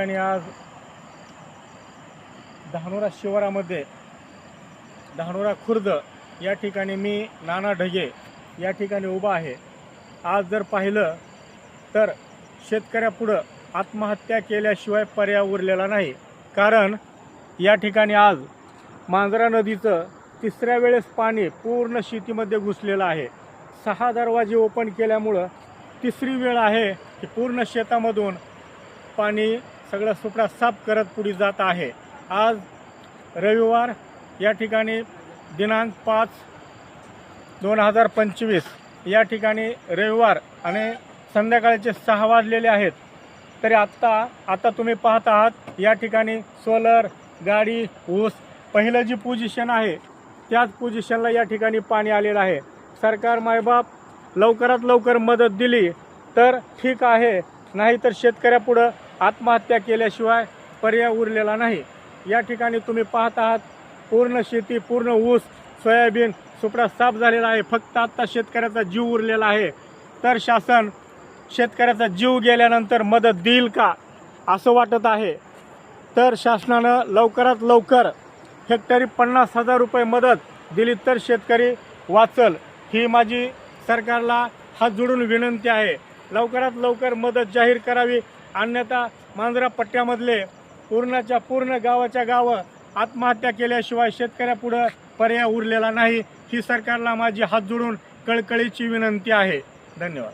ठिकाणी आज धानोरा शिवारामध्ये धानोरा खुर्द या ठिकाणी मी नाना ढगे या ठिकाणी उभा आहे. आज जर पाहिलं तर शेतकऱ्यापुढं आत्महत्या केल्याशिवाय पर्याय उरलेला नाही. कारण या ठिकाणी आज मांजरा नदीचं तिसऱ्या वेळेस पाणी पूर्ण शेतीमध्ये घुसलेलं आहे. सहा दरवाजे ओपन केल्यामुळं तिसरी वेळ आहे की पूर्ण शेतामधून पाणी सगळं सुपडा साफ करत पुढे जात आहे. आज रविवार या ठिकाणी दिनांक पाच दोन हजार पंचवीस. या ठिकाणी रविवार आणि संध्याकाळचे सहा वाजलेले आहेत. तरी आत्ता आता तुम्ही पाहत आहात या ठिकाणी सोलर गाडी ऊस पहिलं जी पोझिशन आहे त्याच पोझिशनला या ठिकाणी पाणी आलेलं आहे. सरकार मायबाप लवकरात लवकर मदत दिली तर ठीक आहे. नाही तर शेतकऱ्यापुढं आत्महत्या केल्याशिवाय पर्याय उरलेला नाही. या ठिकाणी तुम्ही पाहत आहात पूर्ण शेती पूर्ण ऊस सोयाबीन सुपडा साफ झालेला आहे. फक्त आत्ता शेतकऱ्याचा जीव उरलेला आहे. तर शासन शेतकऱ्याचा जीव गेल्यानंतर मदत देईल का असं वाटत आहे. तर शासनानं लवकरात लवकर हेक्टरी पन्नास हजार रुपये मदत दिली तर शेतकरी वाचल ही माझी सरकारला हात जोडून विनंती आहे. लवकरात लवकर मदत जाहीर करावी अन्यथा मांजरा पट्ट्यामधले पूर्णाच्या पूर्ण गावाच्या गावं आत्महत्या केल्याशिवाय शेतकऱ्यापुढं पर्याय उरलेला नाही. ही सरकारला माझी हात जोडून कळकळीची विनंती आहे. धन्यवाद.